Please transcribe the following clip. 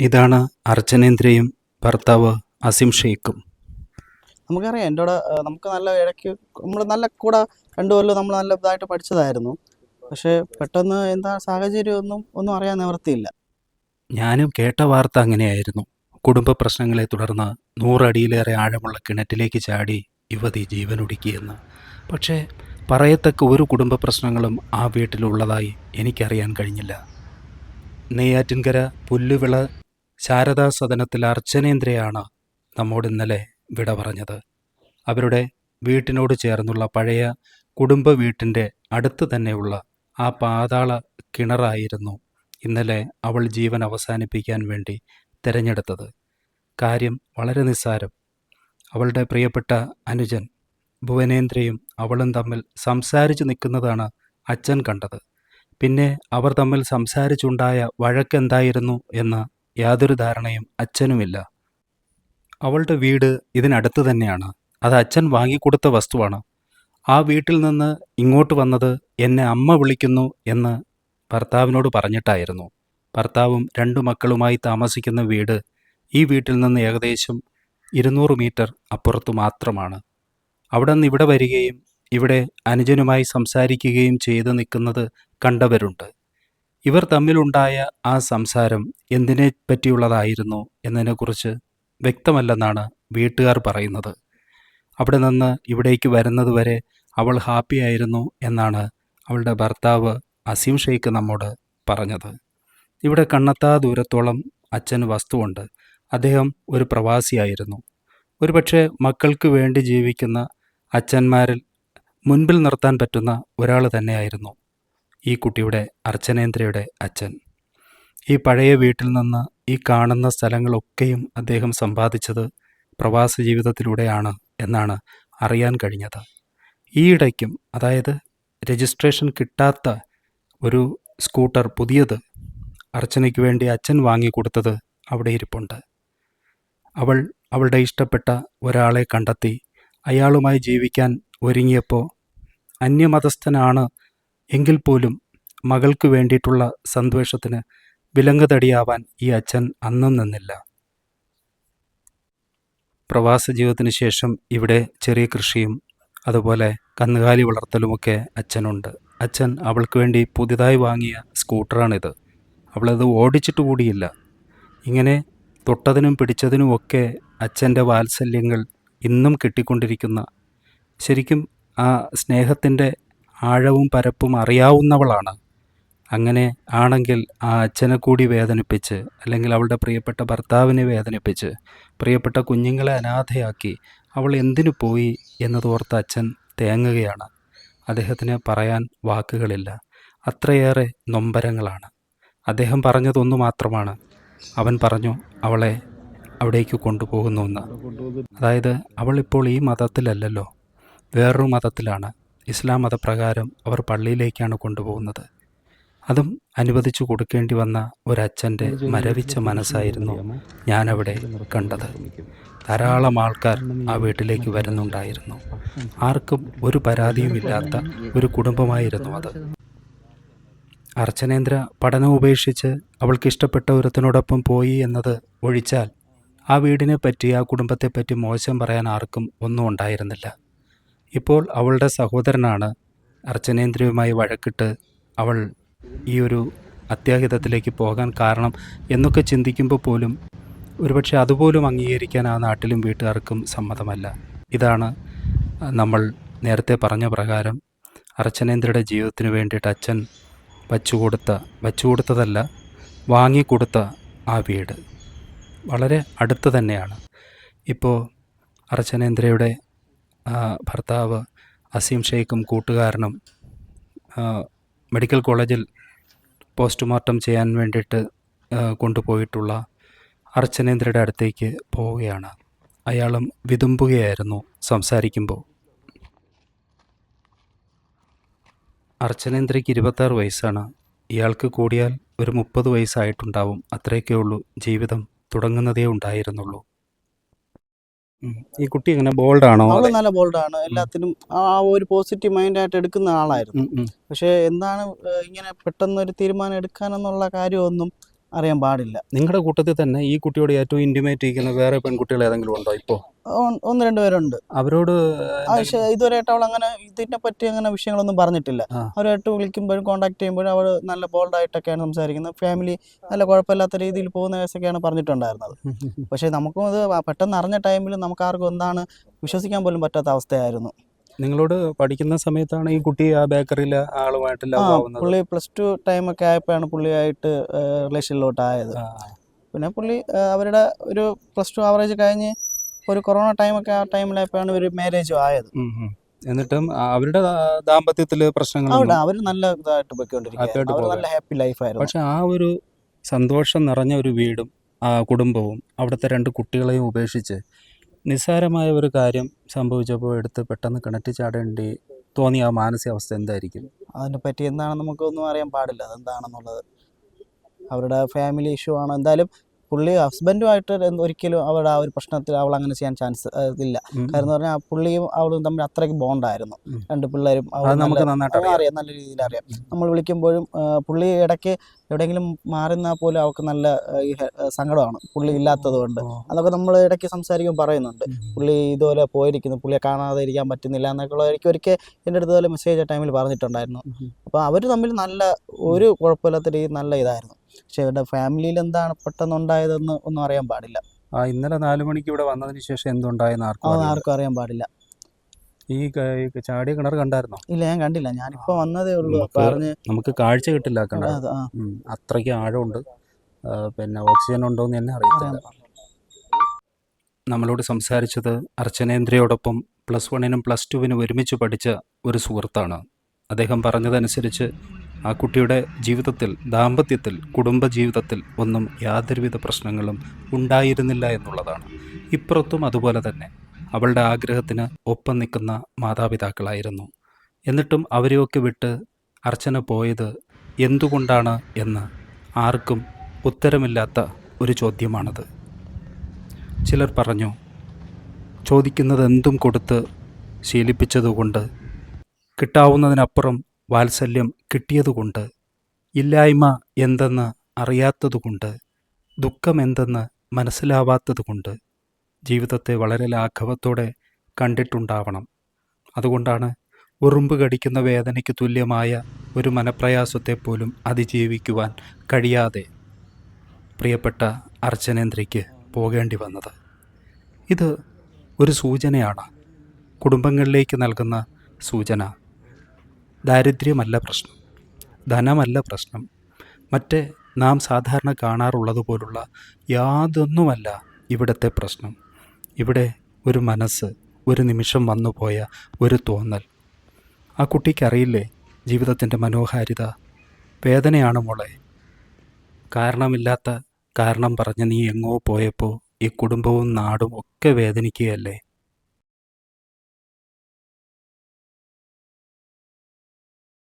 ഇതാണ് അർച്ചനേന്ദ്രയും ഭർത്താവ് അസിം ഷെയ്ഖും. നമുക്കറിയാം എന്റെ കൂടെ നമുക്ക് നല്ല ഇടയ്ക്ക് നമ്മൾ നല്ല കൂടെ രണ്ടു കൊല്ലം നമ്മൾ നല്ല ഇതായിട്ട് പഠിച്ചതായിരുന്നു. പക്ഷേ പെട്ടെന്ന് എന്താ സാഹചര്യം ഒന്നും ഒന്നും അറിയാൻ നിവൃത്തിയില്ല. ഞാനും കേട്ട വാർത്ത അങ്ങനെയായിരുന്നു. കുടുംബ പ്രശ്നങ്ങളെ തുടർന്ന് നൂറടിയിലേറെ ആഴമുള്ള കിണറ്റിലേക്ക് ചാടി യുവതി ജീവനൊടുക്കിയെന്ന്. പക്ഷേ പറയത്തക്ക ഒരു കുടുംബ പ്രശ്നങ്ങളും ആ വീട്ടിലുള്ളതായി എനിക്കറിയാൻ കഴിഞ്ഞില്ല. നെയ്യാറ്റിൻകര പുല്ലുവിള ശാരദാ സദനത്തിൽ അർച്ചനേന്ദ്രയാണ് നമ്മോട് ഇന്നലെ വിട പറഞ്ഞത്. അവരുടെ വീട്ടിനോട് ചേർന്നുള്ള പഴയ കുടുംബ വീട്ടിന്റെ അടുത്ത് തന്നെയുള്ള ആ പാതാള കിണറായിരുന്നു ഇന്നലെ അവൾ ജീവൻ അവസാനിപ്പിക്കാൻ വേണ്ടി തിരഞ്ഞെടുത്തത്. കാര്യം വളരെ നിസ്സാരം. അവളുടെ പ്രിയപ്പെട്ട അനുജൻ ഭുവനേന്ദ്രയും അവളും തമ്മിൽ സംസാരിച്ചു നിൽക്കുന്നതാണ് അച്ഛൻ കണ്ടത്. പിന്നെ അവർ തമ്മിൽ സംസാരിച്ചുണ്ടായ വഴക്കെന്തായിരുന്നു എന്ന് യാതൊരു ധാരണയും അച്ഛനുമില്ല. അവളുടെ വീട് ഇതിനടുത്ത് തന്നെയാണ്. അത് അച്ഛൻ വാങ്ങിക്കൊടുത്ത വസ്തുവാണ്. ആ വീട്ടിൽ നിന്ന് ഇങ്ങോട്ട് വന്നത് എന്നെ അമ്മ വിളിക്കുന്നു എന്ന് ഭർത്താവിനോട് പറഞ്ഞിട്ടായിരുന്നു. ഭർത്താവും രണ്ടു മക്കളുമായി താമസിക്കുന്ന വീട് ഈ വീട്ടിൽ നിന്ന് ഏകദേശം ഇരുന്നൂറ് മീറ്റർ അപ്പുറത്തു മാത്രമാണ്. അവിടെ നിന്ന് ഇവിടെ വരികയും ഇവിടെ അനുജനുമായി സംസാരിക്കുകയും ചെയ്ത് നിൽക്കുന്നത് കണ്ടവരുണ്ട്. ഇവർ തമ്മിലുണ്ടായ ആ സംസാരം എന്തിനെ പറ്റിയുള്ളതായിരുന്നു എന്നതിനെക്കുറിച്ച് വ്യക്തമല്ലെന്നാണ് വീട്ടുകാർ പറയുന്നത്. അവിടെ നിന്ന് ഇവിടേക്ക് വരുന്നത് വരെ അവൾ ഹാപ്പി ആയിരുന്നു എന്നാണ് അവളുടെ ഭർത്താവ് അസീം ഷെയ്ഖ് നമ്മോട് പറഞ്ഞത്. ഇവിടെ കണ്ണത്താ ദൂരത്തോളം അച്ഛന് വസ്തുവുണ്ട്. അദ്ദേഹം ഒരു പ്രവാസിയായിരുന്നു. ഒരുപക്ഷെ മക്കൾക്ക് വേണ്ടി ജീവിക്കുന്ന അച്ഛന്മാരിൽ മുൻപിൽ നിർത്താൻ പറ്റുന്ന ഒരാൾ തന്നെയായിരുന്നു. ഈ കുട്ടിയുടെ അർച്ചനേന്ദ്രയുടെ അച്ഛൻ. ഈ പഴയ വീട്ടിൽ നിന്ന് ഈ കാണുന്ന സ്ഥലങ്ങളൊക്കെയും അദ്ദേഹം സമ്പാദിച്ചത് പ്രവാസ ജീവിതത്തിലൂടെയാണ് എന്നാണ് അറിയാൻ കഴിഞ്ഞത്. ഈയിടയ്ക്കും അതായത് രജിസ്ട്രേഷൻ കിട്ടാത്ത ഒരു സ്കൂട്ടർ പുതിയത് അർച്ചനയ്ക്ക് വേണ്ടി അച്ഛൻ വാങ്ങിക്കൊടുത്തത് അവിടെ ഇരിപ്പുണ്ട്. അവൾ അവളുടെ ഇഷ്ടപ്പെട്ട ഒരാളെ കണ്ടെത്തി അയാളുമായി ജീവിക്കാൻ ഒരുങ്ങിയപ്പോൾ അന്യമതസ്ഥനാണ് എങ്കിൽ പോലും മകൾക്ക് വേണ്ടിയിട്ടുള്ള സന്തോഷത്തിന് വിലങ്ങുതടിയാവാൻ ഈ അച്ഛൻ അന്നും നിന്നില്ല. പ്രവാസ ജീവിതത്തിന് ശേഷം ഇവിടെ ചെറിയ കൃഷിയും അതുപോലെ കന്നുകാലി വളർത്തലുമൊക്കെ അച്ഛനുണ്ട്. അച്ഛൻ അവൾക്ക് വേണ്ടി പുതിയതായി വാങ്ങിയ സ്കൂട്ടറാണിത്. അവളത് ഓടിച്ചിട്ട് കൂടിയില്ല. ഇങ്ങനെ തൊട്ടതിനും പിടിച്ചതിനുമൊക്കെ അച്ഛന്റെ വാത്സല്യങ്ങൾ ഇന്നും കിട്ടിക്കൊണ്ടിരിക്കുന്ന ശരിക്കും ആ സ്നേഹത്തിന്റെ ആഴവും പരപ്പും അറിയാവുന്നവളാണ്. അങ്ങനെ ആണെങ്കിൽ ആ അച്ഛനെ കൂടി വേദനിപ്പിച്ച് അല്ലെങ്കിൽ അവളുടെ പ്രിയപ്പെട്ട ഭർത്താവിനെ വേദനിപ്പിച്ച് പ്രിയപ്പെട്ട കുഞ്ഞുങ്ങളെ അനാഥയാക്കി അവൾ എന്തിനു പോയി എന്നതോർത്ത് അച്ഛൻ തേങ്ങുകയാണ്. അദ്ദേഹത്തിന് പറയാൻ വാക്കുകളില്ല. അത്രയേറെ നൊമ്പരങ്ങളാണ്. അദ്ദേഹം പറഞ്ഞതൊന്നു മാത്രമാണ്. അവൻ പറഞ്ഞു അവളെ അവിടേക്ക് കൊണ്ടുപോകുന്നുവെന്ന് അതായത് അവളിപ്പോൾ ഈ മതത്തിലല്ലല്ലോ. വേറൊരു മതത്തിലാണ്. ഇസ്ലാം മതപ്രകാരം അവർ പള്ളിയിലേക്കാണ് കൊണ്ടുപോകുന്നത്. അതും അനുവദിച്ചു കൊടുക്കേണ്ടി വന്ന ഒരച്ഛന്റെ മരവിച്ച മനസ്സായിരുന്നു ഞാനവിടെ കണ്ടത്. ധാരാളം ആൾക്കാർ ആ വീട്ടിലേക്ക് വരുന്നുണ്ടായിരുന്നു. ആർക്കും ഒരു പരാതിയുമില്ലാത്ത ഒരു കുടുംബമായിരുന്നു അത്. അർച്ചനേന്ദ്ര പഠനം ഉപേക്ഷിച്ച് അവൾക്ക് ഇഷ്ടപ്പെട്ട ഒരുത്തനോടൊപ്പം പോയി എന്നത് ഒഴിച്ചാൽ ആ വീടിനെ പറ്റി ആ കുടുംബത്തെപ്പറ്റി മോശം പറയാൻ ആർക്കും ഒന്നും ഉണ്ടായിരുന്നില്ല. ഇപ്പോൾ അവളുടെ സഹോദരനാണ് അർച്ചനേന്ദ്രയുമായി വഴക്കിട്ട് അവൾ ഈ ഒരു അത്യാഹിതത്തിലേക്ക് പോകാൻ കാരണം എന്നൊക്കെ ചിന്തിക്കുമ്പോൾ പോലും ഒരുപക്ഷെ അതുപോലും അംഗീകരിക്കാൻ ആ നാട്ടിലും വീട്ടുകാർക്കും സമ്മതമല്ല. ഇതാണ് നമ്മൾ നേരത്തെ പറഞ്ഞ പ്രകാരം അർച്ചനേന്ദ്രയുടെ ജീവിതത്തിന് വേണ്ടിയിട്ട് അച്ഛൻ വച്ചുകൊടുത്ത വച്ചുകൊടുത്തതല്ല വാങ്ങിക്കൊടുത്ത ആ വീട്. വളരെ അടുത്ത് തന്നെയാണ്. ഇപ്പോൾ അർച്ചനേന്ദ്രയുടെ ഭർത്താവ് അസീം ഷെയ്ഖും കൂട്ടുകാരനും മെഡിക്കൽ കോളേജിൽ പോസ്റ്റ്മോർട്ടം ചെയ്യാൻ വേണ്ടിയിട്ട് കൊണ്ടുപോയിട്ടുള്ള അർച്ചനേന്ദ്രയുടെ അടുത്തേക്ക് പോവുകയാണ്. അയാളും വിതുമ്പുകയായിരുന്നു സംസാരിക്കുമ്പോൾ. അർച്ചനേന്ദ്രയ്ക്ക് ഇരുപത്താറ് വയസ്സാണ്. ഇയാൾക്ക് കൂടിയാൽ ഒരു മുപ്പത് വയസ്സായിട്ടുണ്ടാവും. അത്രയൊക്കെ ഉള്ളൂ ജീവിതം തുടങ്ങുന്നതേ ഉണ്ടായിരുന്നുള്ളൂ. ഈ കുട്ടി എങ്ങനെ ബോൾഡാണോ? അവൾ നല്ല ബോൾഡാണ്. എല്ലാത്തിനും ആ ഒരു പോസിറ്റീവ് മൈൻഡ് ആയിട്ട് എടുക്കുന്ന ആളായിരുന്നു. പക്ഷെ എന്താണ് ഇങ്ങനെ പെട്ടെന്ന് ഒരു തീരുമാനം എടുക്കാനെന്നുള്ള കാര്യമൊന്നും അറിയാൻ പാടില്ല. നിങ്ങളുടെ കൂട്ടത്തിൽ തന്നെ ഈ കുട്ടിയോട് ഏറ്റവും ഇന്റിമേറ്റ് ഇരിക്കുന്ന വേറെ പെൺകുട്ടികൾ ഏതെങ്കിലും ഉണ്ടോ ഇപ്പോൾ ഒന്ന് രണ്ട് പേരുണ്ട്. അവരോട് ഇതുവരെയായിട്ട് അവൾ അങ്ങനെ ഇതിനെ പറ്റി അങ്ങനെ വിഷയങ്ങളൊന്നും പറഞ്ഞിട്ടില്ല. അവരായിട്ട് വിളിക്കുമ്പോഴും കോൺടാക്ട് ചെയ്യുമ്പോഴും അവൾ നല്ല ബോൾഡായിട്ടൊക്കെയാണ് സംസാരിക്കുന്നത്. ഫാമിലി നല്ല കുഴപ്പമില്ലാത്ത രീതിയിൽ പോകുന്ന കേസൊക്കെയാണ് പറഞ്ഞിട്ടുണ്ടായിരുന്നത്. പക്ഷേ നമുക്കും അത് പെട്ടെന്ന് അറിഞ്ഞ ടൈമിൽ നമുക്ക് ആർക്കും എന്താണ് വിശ്വസിക്കാൻ പോലും പറ്റാത്ത അവസ്ഥയായിരുന്നു. നിങ്ങളോട് പഠിക്കുന്ന സമയത്താണ് ഈ കുട്ടി ആ ബേക്കറിയിലെ ആളുമായിട്ട് ലവ് ആവുന്നത്? പുള്ളി പ്ലസ് ടു ടൈം ഒക്കെ ആയപ്പോഴാണ് പുള്ളിയായിട്ട് റിലേഷനിലോട്ട് ആയത്. പിന്നെ പുള്ളി അവരുടെ ഒരു പ്ലസ് ടു ആവറേജ് കഴിഞ്ഞ് ഒരു കൊറോണ ടൈമൊക്കെ ആ ടൈമിലായപ്പോഴാണ് ഒരു മാരേജ് ആയത്. എന്നിട്ടും അവരുടെ ദാമ്പത്യത്തിൽ പ്രശ്നങ്ങൾ അവർ നല്ല ഇതായിട്ട് പോകാം. നല്ല ഹാപ്പി ലൈഫായിരുന്നു പക്ഷെ ആ ഒരു സന്തോഷം നിറഞ്ഞ ഒരു വീടും കുടുംബവും അവിടുത്തെ രണ്ട് കുട്ടികളെയും ഉപേക്ഷിച്ച് നിസ്സാരമായ ഒരു കാര്യം സംഭവിച്ചപ്പോൾ എടുത്ത് പെട്ടെന്ന് കിണറ്റി ചാടേണ്ടി തോന്നിയ ആ മാനസികാവസ്ഥ എന്തായിരിക്കും? അതിനെ പറ്റി എന്താണ് നമുക്കൊന്നും അറിയാൻ പാടില്ല. അതെന്താണെന്നുള്ളത് അവരുടെ ഫാമിലി ഇഷ്യൂ ആണോ. എന്തായാലും പുള്ളി ഹസ്ബൻഡുമായിട്ട് ഒരിക്കലും അവളുടെ ആ ഒരു പ്രശ്നത്തിൽ അവൾ അങ്ങനെ ചെയ്യാൻ ചാൻസ് ഇല്ല. കാരണം എന്ന് പറഞ്ഞാൽ പുള്ളിയും അവളും തമ്മിൽ അത്രയ്ക്ക് ബോണ്ടായിരുന്നു. രണ്ട് പിള്ളേരും നമുക്ക് അറിയാം. നല്ല രീതിയിൽ അറിയാം. നമ്മൾ വിളിക്കുമ്പോഴും പുള്ളി ഇടയ്ക്ക് എവിടെയെങ്കിലും മാറുന്നാൽ പോലും അവൾക്ക് നല്ല സങ്കടമാണ്. പുള്ളി ഇല്ലാത്തത് കൊണ്ട്. അതൊക്കെ നമ്മൾ ഇടയ്ക്ക് സംസാരിക്കുമ്പോൾ പറയുന്നുണ്ട്. പുള്ളി ഇതുപോലെ പോയിരിക്കുന്നു. പുള്ളിയെ കാണാതെ ഇരിക്കാൻ പറ്റുന്നില്ല എന്നൊക്കെ ഉള്ള എനിക്ക് ഒരിക്കൽ എന്റെ അടുത്ത് മെസ്സേജ് ടൈമിൽ പറഞ്ഞിട്ടുണ്ടായിരുന്നു. അപ്പോൾ അവർ തമ്മിൽ നല്ല ഒരു കുഴപ്പമില്ലാത്ത രീതി നല്ല ഇതായിരുന്നു. പക്ഷെ ഇവരുടെ ഫാമിലിയിൽ എന്താണ് പെട്ടെന്നുണ്ടായതെന്ന് ഒന്നും അറിയാൻ പാടില്ല. ആ ഇന്നലെ നാലു മണിക്ക് ഇവിടെ വന്നതിന് ശേഷം എന്തുണ്ടായെന്ന് ആർക്കും ആർക്കും അറിയാൻ പാടില്ല. ഈ ക- ചാടിയ കിണർ കണ്ടായിരുന്നോ? ഇല്ല ഞാൻ കണ്ടില്ല. ഞാനിപ്പോ വന്നതേ ഉള്ളൂ. നമുക്ക് പറഞ്ഞ് നമുക്ക് കാഴ്ച കിട്ടില്ല ആ കിണർ. അത് ആ. ഉം. അത്രയ്ക്ക് ആഴമുണ്ട്. ആ, പിന്നെ ഓക്സിജൻ ഉണ്ടോ എന്ന് തന്നെ അറിയത്തില്ല. അറിയാൻ പാടില്ല. നമ്മളോട് സംസാരിച്ചത് അർച്ചനേന്ദ്രയോടൊപ്പം പ്ലസ് വണ്ണിനും പ്ലസ് ടുവിനും ഒരുമിച്ച് പഠിച്ച ഒരു സുഹൃത്താണ്. അദ്ദേഹം പറഞ്ഞതനുസരിച്ച് ആ കുട്ടിയുടെ ജീവിതത്തിൽ ദാമ്പത്യത്തിൽ കുടുംബജീവിതത്തിൽ ഒന്നും യാതൊരുവിധ പ്രശ്നങ്ങളും ഉണ്ടായിരുന്നില്ല എന്നുള്ളതാണ്. ഇപ്പുറത്തും അതുപോലെ തന്നെ അവളുടെ ആഗ്രഹത്തിന് ഒപ്പം നിൽക്കുന്ന മാതാപിതാക്കളായിരുന്നു. എന്നിട്ടും അവരെയൊക്കെ വിട്ട് അർച്ചന പോയത് എന്തുകൊണ്ടാണ് എന്ന് ആർക്കും ഉത്തരമില്ലാത്ത ഒരു ചോദ്യമാണത്. ചിലർ പറഞ്ഞു ചോദിക്കുന്നത് എന്തും കൊടുത്ത് ശീലിപ്പിച്ചതുകൊണ്ട് കിട്ടാവുന്നതിനപ്പുറം വാത്സല്യം കിട്ടിയതുകൊണ്ട് ഇല്ലായ്മ എന്തെന്ന് അറിയാത്തതുകൊണ്ട് ദുഃഖം ദുഃഖമെന്തെന്ന് മനസ്സിലാവാത്തതുകൊണ്ട് ജീവിതത്തെ വളരെ ലാഘവത്തോടെ കണ്ടിട്ടുണ്ടാവണം. അതുകൊണ്ടാണ് ഉറുമ്പ് കടിക്കുന്ന വേദനയ്ക്ക് തുല്യമായ ഒരു മനപ്രയാസത്തെ പോലും അതിജീവിക്കുവാൻ കഴിയാതെ പ്രിയപ്പെട്ട അർച്ചനേന്ദ്രയ്ക്ക് പോകേണ്ടി വന്നത്. ഇത് ഒരു സൂചനയാണ്. കുടുംബങ്ങളിലേക്ക് നൽകുന്ന സൂചന. ദാരിദ്ര്യമല്ല പ്രശ്നം. ധനമല്ല പ്രശ്നം. മറ്റ് നാം സാധാരണ കാണാറുള്ളത് പോലുള്ള യാതൊന്നുമല്ല ഇവിടുത്തെ പ്രശ്നം. ഇവിടെ ഒരു മനസ്സ് ഒരു നിമിഷം വന്നുപോയ ഒരു തോന്നൽ. ആ കുട്ടിക്കറിയില്ലേ ജീവിതത്തിന്റെ മനോഹാരിത? വേദനയാണ് മോളെ. കാരണമില്ലാത്ത കാരണം പറഞ്ഞ് നീ എങ്ങോ പോയപ്പോൾ ഈ കുടുംബവും നാടും ഒക്കെ വേദനിക്കുകയല്ലേ?